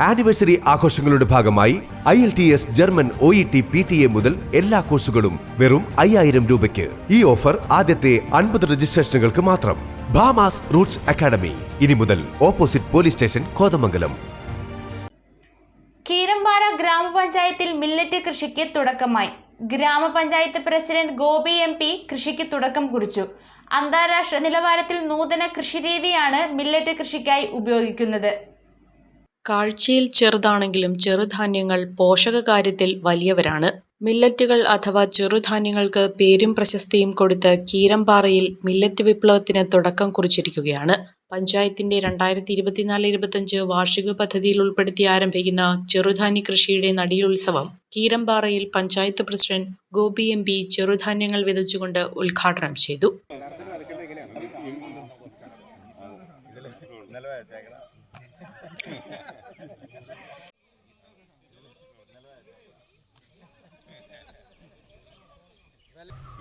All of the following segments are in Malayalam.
ആനിവേഴ്സറി ആഘോഷങ്ങളുടെ ഭാഗമായി I L T S German O E T P T A മുതൽ എല്ലാ കോഴ്സുകളും വെറും അയ്യായിരം രൂപയ്ക്ക്. ഈ ഓഫർ ആദ്യത്തെ അൻപത് രജിസ്ട്രേഷനുകൾക്ക് മാത്രം. Bhamas roots academy. ഇനി മുതൽ opposite police station Kothamangalam. Keerampara ഗ്രാമപഞ്ചായത്തിൽ മില്ലറ്റ് കൃഷിക്ക് തുടക്കമായി. ഗ്രാമപഞ്ചായത്ത് പ്രസിഡന്റ് ഗോപി എം പി കൃഷിക്ക് തുടക്കം കുറിച്ചു. അന്താരാഷ്ട്ര നിലവാരത്തിൽ നൂതന കൃഷിരീതിയാണ് മില്ലറ്റ് കൃഷിക്കായി ഉപയോഗിക്കുന്നത്. കാഴ്ചയിൽ ചെറുതാണെങ്കിലും ചെറുധാന്യങ്ങൾ പോഷകകാര്യത്തിൽ വലിയവരാണ്. മില്ലറ്റുകൾ അഥവാ ചെറുധാന്യങ്ങൾക്ക് പേരും പ്രശസ്തിയും കൊടുത്ത് കീരമ്പാറയിൽ മില്ലറ്റ് വിപ്ലവത്തിന് തുടക്കം കുറിച്ചിരിക്കുകയാണ്. പഞ്ചായത്തിന്റെ രണ്ടായിരത്തി ഇരുപത്തിനാല് ഇരുപത്തഞ്ച് വാർഷിക പദ്ധതിയിൽ ഉൾപ്പെടുത്തി ആരംഭിക്കുന്ന ചെറുധാന്യ കൃഷിയുടെ നടിയുത്സവം കീരമ്പാറയിൽ panchayat president Gopi M P ചെറുധാന്യങ്ങൾ വിതച്ചുകൊണ്ട് ഉദ്ഘാടനം ചെയ്തു.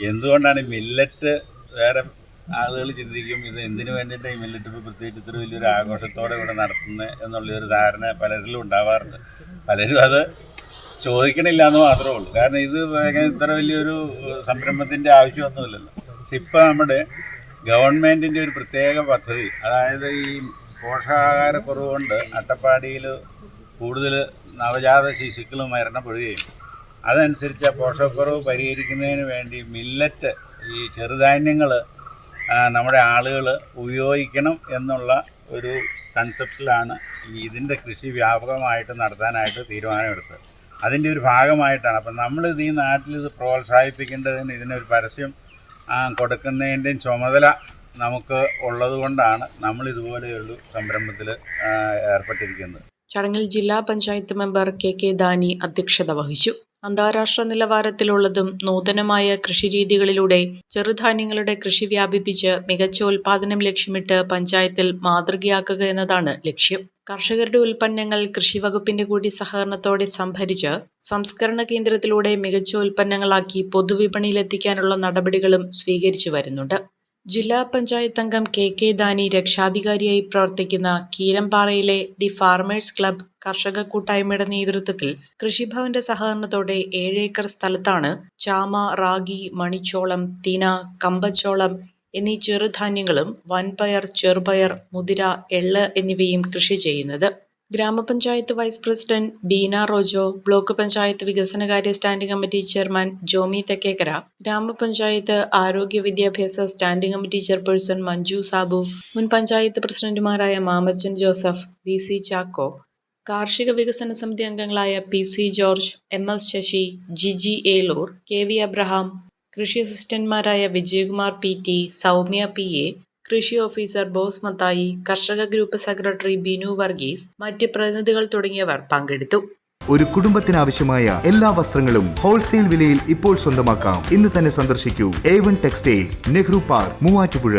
എന്തുകൊണ്ടാണ് മില്ലറ്റ് വേറെ ആളുകൾ ചിന്തിക്കും ഇത് എന്തിനു വേണ്ടിയിട്ട് ഈ മില്ലറ്റ് ഇപ്പോൾ പ്രത്യേകിച്ച് ഇത്ര വലിയൊരു ആഘോഷത്തോടെ ഇവിടെ നടത്തുന്നത് എന്നുള്ളൊരു ധാരണ പലരിലും ഉണ്ടാവാറുണ്ട്. പലരും അത് ചോദിക്കണില്ല എന്ന് മാത്രമേ ഉള്ളൂ. കാരണം ഇത് ഇത്ര വലിയൊരു സംരംഭത്തിന്റെ ആവശ്യമൊന്നുമില്ലല്ലോ. പക്ഷെ ഇപ്പം നമ്മുടെ ഗവൺമെന്റിന്റെ ഒരു പ്രത്യേക പദ്ധതി അതായത് ഈ പോഷകാഹാരക്കുറവ് കൊണ്ട് അട്ടപ്പാടിയിൽ കൂടുതൽ നവജാത ശിശുക്കളും മരണപ്പെടുകയും അതനുസരിച്ച് പോഷകക്കുറവ് പരിഹരിക്കുന്നതിന് വേണ്ടി മില്ലറ്റ് ഈ ചെറുധാന്യങ്ങൾ നമ്മുടെ ആളുകൾ ഉപയോഗിക്കണം എന്നുള്ള ഒരു കൺസെപ്റ്റിലാണ് ഇതിന്റെ കൃഷി വ്യാപകമായിട്ട് നടത്താനായിട്ട് തീരുമാനമെടുത്തത്. അതിന്റെ ഒരു ഭാഗമായിട്ടാണ്. അപ്പം നമ്മളിത് ഈ നാട്ടിൽ ഇത് പ്രോത്സാഹിപ്പിക്കേണ്ടതിന് ഇതിനൊരു പരസ്യം കൊടുക്കുന്നതിന്റെയും ചുമതല നമുക്ക് ഉള്ളത് കൊണ്ടാണ് നമ്മൾ ഇതുപോലെയുള്ള സംരംഭത്തിൽ ഏർപ്പെട്ടിരിക്കുന്നത്. ചടങ്ങിൽ ജില്ലാ panchayat member K K Dani അധ്യക്ഷത വഹിച്ചു. അന്താരാഷ്ട്ര നിലവാരത്തിലുള്ളതും നൂതനമായ കൃഷിരീതികളിലൂടെ ചെറുധാന്യങ്ങളുടെ കൃഷി വ്യാപിപ്പിച്ച് മികച്ച ഉൽപാദനം ലക്ഷ്യമിട്ട് പഞ്ചായത്തിൽ മാതൃകയാക്കുക എന്നതാണ് ലക്ഷ്യം. കർഷകരുടെ ഉൽപ്പന്നങ്ങൾ കൃഷിവകുപ്പിന്റെ കൂടി സഹകരണത്തോടെ സംഭരിച്ച് സംസ്കരണ കേന്ദ്രത്തിലൂടെ മികച്ച ഉൽപ്പന്നങ്ങളാക്കി പൊതുവിപണിയിലെത്തിക്കാനുള്ള നടപടികളും സ്വീകരിച്ചു വരുന്നുണ്ട്. ജില്ലാ പഞ്ചായത്ത് അംഗം കെ കെ ദാനി രക്ഷാധികാരിയായി പ്രവർത്തിക്കുന്ന കീരമ്പാറയിലെ ദി ഫാർമേഴ്സ് ക്ലബ് കർഷക കൂട്ടായ്മയുടെ നേതൃത്വത്തിൽ കൃഷിഭവന്റെ സഹകരണത്തോടെ ഏഴേക്കർ സ്ഥലത്താണ് ചാമ റാഗി മണിച്ചോളം തിന കമ്പച്ചോളം എന്നീ ചെറുധാന്യങ്ങളും വൻപയർ ചെറുപയർ മുതിര എള്ള് എന്നിവയും കൃഷി ചെയ്യുന്നത്. ഗ്രാമപഞ്ചായത്ത് vice president Beena Rojo block panchayat വികസനകാര്യ standing committee chairman Jomi Thekkekkara ഗ്രാമപഞ്ചായത്ത് ആരോഗ്യ വിദ്യാഭ്യാസ standing committee chairperson Manju Sabu മുൻ പഞ്ചായത്ത് പ്രസിഡന്റുമാരായ Mamachan Joseph V C Chacko കാർഷിക വികസന സമിതി അംഗങ്ങളായ P C George M S Sasi Giji Eloor K V Abraham കൃഷി അസിസ്റ്റന്റുമാരായ Vijayakumar P T Soumya P A കൃഷി ഓഫീസർ ബോസ് മത്തായി കർഷക ഗ്രൂപ്പ് സെക്രട്ടറി ബിനു വർഗീസ് മറ്റ് പ്രതിനിധികൾ തുടങ്ങിയവർ പങ്കെടുത്തു. ഒരു കുടുംബത്തിനാവശ്യമായ എല്ലാ വസ്ത്രങ്ങളും ഹോൾസെയിൽ വിലയിൽ ഇപ്പോൾ സ്വന്തമാക്കാം. ഇന്ന് തന്നെ സന്ദർശിക്കൂ. A one textiles Nehru park Muvattupuzha.